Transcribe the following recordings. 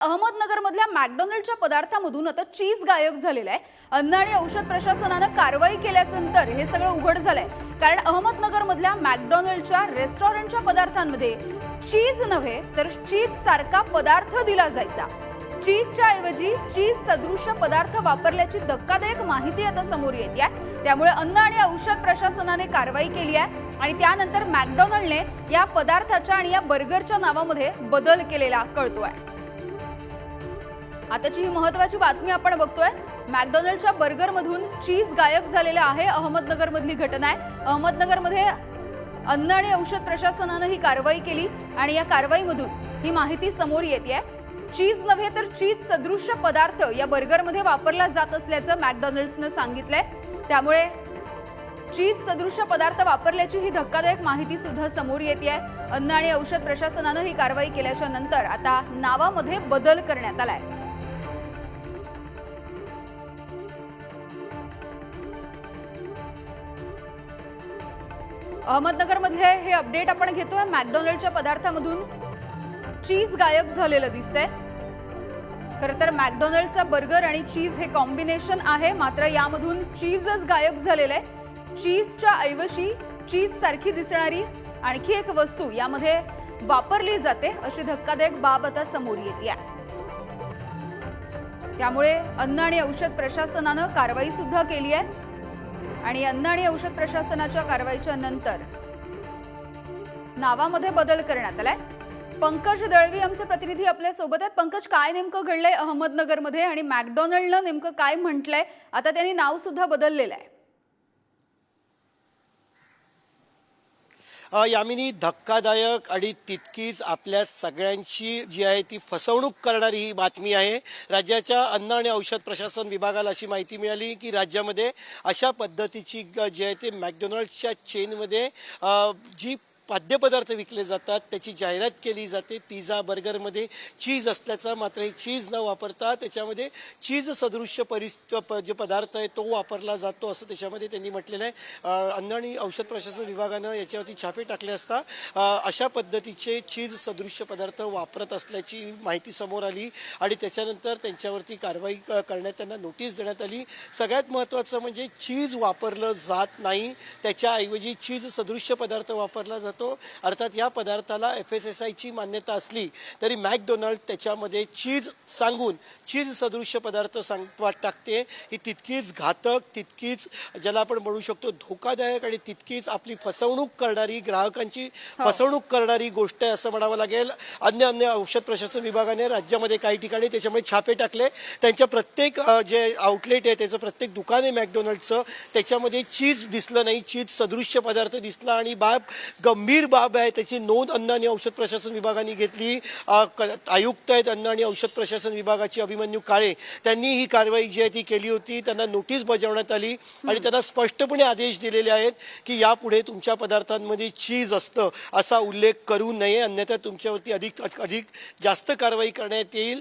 अहमदनगरमधल्या मॅकडॉनल्डच्या पदार्थामधून आता चीज गायब झालेलं आहे. अन्न आणि औषध प्रशासनानं कारवाई केल्यानंतर हे सगळं उघड झालंय. कारण अहमदनगरमधल्या मॅकडॉनल्डच्या रेस्टॉरंटच्या पदार्थांमध्ये चीज नव्हे तर चीज सारखा पदार्थ दिला जायचा. चीजच्या ऐवजी चीज सदृश पदार्थ वापरल्याची धक्कादायक माहिती आता समोर येते आहे. त्यामुळे अन्न आणि औषध प्रशासनाने कारवाई केली आहे आणि त्यानंतर मॅकडॉनल्डने या पदार्थाच्या आणि या बर्गरच्या नावामध्ये बदल केलेला कळतो आहे आताची ही महत्वाची बातमी आपण बघतोय. मॅकडॉनल्डच्या बर्गरमधून चीज गायब झालेलं आहे. अहमदनगरमधली घटना आहे. अहमदनगरमध्ये अन्न आणि औषध प्रशासनानं ही कारवाई केली आणि या कारवाईमधून ही माहिती समोर येते चीज नव्हे तर चीज सदृश्य पदार्थ या बर्गरमध्ये वापरला जात असल्याचं मॅकडॉनल्ड्सनं सांगितलंय. त्यामुळे चीज सदृश्य पदार्थ वापरल्याची ही धक्कादायक माहिती सुद्धा समोर येते आहे अन्न आणि औषध प्रशासनानं ही कारवाई केल्याच्यानंतर आता नावामध्ये बदल करण्यात आलाय. अहमदनगरमधले हे अपडेट आपण घेतोय. मॅकडॉनल्डच्या पदार्थामधून चीज गायब झालेलं दिसतंय. खरं तर मॅकडॉनल्डचा बर्गर आणि चीज हे कॉम्बिनेशन आहे. मात्र यामधून चीजच गायब झालेलं आहे. चीजच्या ऐवजी चीज सारखी दिसणारी आणखी एक वस्तू यामध्ये वापरली जाते. अशी धक्कादायक बाब आता समोर येते त्यामुळे अन्न आणि औषध प्रशासनानं कारवाई सुद्धा केली आहे. आणि अन्न आणि औषध प्रशासनाच्या कारवाईच्या नंतर नावामध्ये बदल करण्यात आलाय. पंकज दळवी आमचे प्रतिनिधी आपल्यासोबत आहेत. पंकज काय नेमकं घडलंय अहमदनगरमध्ये आणि मॅकडॉनल्डनं नेमकं काय म्हटलंय? आता त्यांनी नाव सुद्धा बदललेलं आहे. यामिनी धक्कादायक आणि तितकीच आपल्या सगळ्यांची जी आहे ती फसवणूक करणारी ही बातमी आहे. राज्याच्या अन्न आणि औषध प्रशासन विभागाला अशी माहिती मिळाली की राज्यामध्ये अशा पद्धतीची जी आहे ते मॅकडोनाल्ड्सच्या चेनमध्ये जी खाद्यपदार्थ विकले जातात त्याची जाहिरात केली जाते. पिझ्झा बर्गरमध्ये चीज असल्याचा मात्र हे चीज न वापरता त्याच्यामध्ये चीज सदृश्य परिस् प- जे पदार्थ आहे तो वापरला जातो असं त्याच्यामध्ये त्यांनी म्हटलेलं आहे. अन्न आणि औषध प्रशासन विभागानं याच्यावरती छापे टाकले असता अशा पद्धतीचे चीज सदृश्य पदार्थ वापरत असल्याची माहिती समोर आली आणि त्याच्यानंतर त्यांच्यावरती कारवाई करण्यात त्यांना नोटीस देण्यात आली. सगळ्यात महत्त्वाचं म्हणजे चीज वापरलं जात नाही. त्याच्याऐवजी चीज सदृश्य पदार्थ वापरला जातो. अर्थात या पदार्थाला एफ एस एस आयची मान्यता असली तरी मॅकडोनाल्ड त्याच्यामध्ये चीज सांगून चीज सदृश्य पदार्थ सांग टाकते. ही तितकीच घातक तितकीच ज्याला आपण म्हणू शकतो धोकादायक आणि तितकीच आपली फसवणूक करणारी ग्राहकांची फसवणूक करणारी गोष्ट आहे असं म्हणावं लागेल. अन्य अन्य औषध प्रशासन विभागाने राज्यामध्ये काही ठिकाणी त्याच्यामुळे छापे टाकले. त्यांच्या प्रत्येक जे आउटलेट आहे त्याचं प्रत्येक दुकान आहे मॅकडोनल्डचं त्याच्यामध्ये चीज दिसलं नाही चीज सदृश्य पदार्थ दिसला आणि बाब गंभीर बाब आहे. त्याची नोंद अन्न आणि औषध प्रशासन विभागाने घेतली. आयुक्त आहेत अन्न आणि औषध प्रशासन विभागाचे अभिमन्यू काळे. त्यांनी ही कारवाई जी आहे ती केली होती. त्यांना नोटीस बजावण्यात आली आणि त्यांना स्पष्टपणे आदेश दिलेले आहेत की यापुढे तुमच्या पदार्थांमध्ये चीज असतं असा उल्लेख करू नये. अन्यथा तुमच्यावरती अधिक अधिक जास्त कारवाई करण्यात येईल.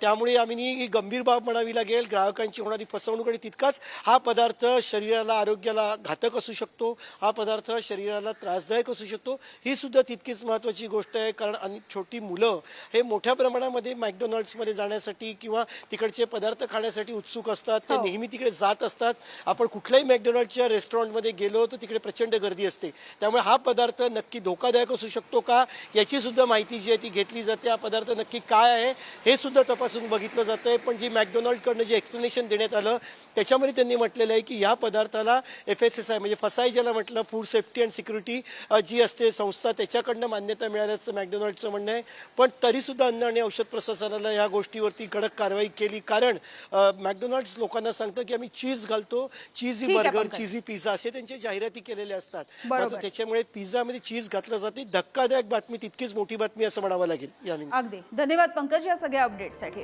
त्यामुळे आम्ही ही गंभीर बाब म्हणावी लागेल. ग्राहकांची होणारी फसवणूक आणि तितकाच हा पदार्थ शरीराला आरोग्याला घातक असू शकतो. हा पदार्थ शरीराला त्रासदायक असू शकतो. ही सुद्धा तितकीच महत्त्वाची गोष्ट आहे कारण आणि छोटी मुलं हे मोठ्या प्रमाणामध्ये मॅकडोनल्ड्समध्ये जाण्यासाठी किंवा तिकडचे पदार्थ खाण्यासाठी उत्सुक असतात. ते हो. नेहमी तिकडे जात असतात. आपण कुठल्याही मॅकडोनल्डच्या रेस्टॉरंटमध्ये गेलो तर तिकडे प्रचंड गर्दी असते. त्यामुळे हा पदार्थ नक्की धोकादायक असू शकतो का याची सुद्धा माहिती जी आहे ती घेतली जाते. हा पदार्थ नक्की काय आहे हे सुद्धा तपासून बघितलं जातं आहे पण जी मॅकडोनल्डकडनं जे एक्सप्लेनेशन देण्यात आलं त्याच्यामध्ये त्यांनी म्हटलेलं आहे की या पदार्थाला एफ एस एस आय म्हणजे फसाई ज्याला म्हटलं फूड सेफ्टी अँड सिक्युरिटी जी असते संस्था त्याच्याकडनं मान्यता मिळाल्याचं मॅकडोनल्डचं म्हणणं आहे. पण तरीसुद्धा अन्न आणि औषध प्रशासनाला या गोष्टीवरती कडक कारवाई केली. कारण मॅकडोनल्ड्स लोकांना सांगतं की आम्ही चीज घालतो. चीजी बर्गर. चीजी पिझ्झा असे त्यांचे जाहिराती केलेले असतात. मात्र त्याच्यामुळे पिझ्झामध्ये चीज घातलं जाते. धक्कादायक बातमी तितकीच मोठी बातमी असं म्हणावं लागेल. अगदी. धन्यवाद पंकज या सगळ्या अपडेटसाठी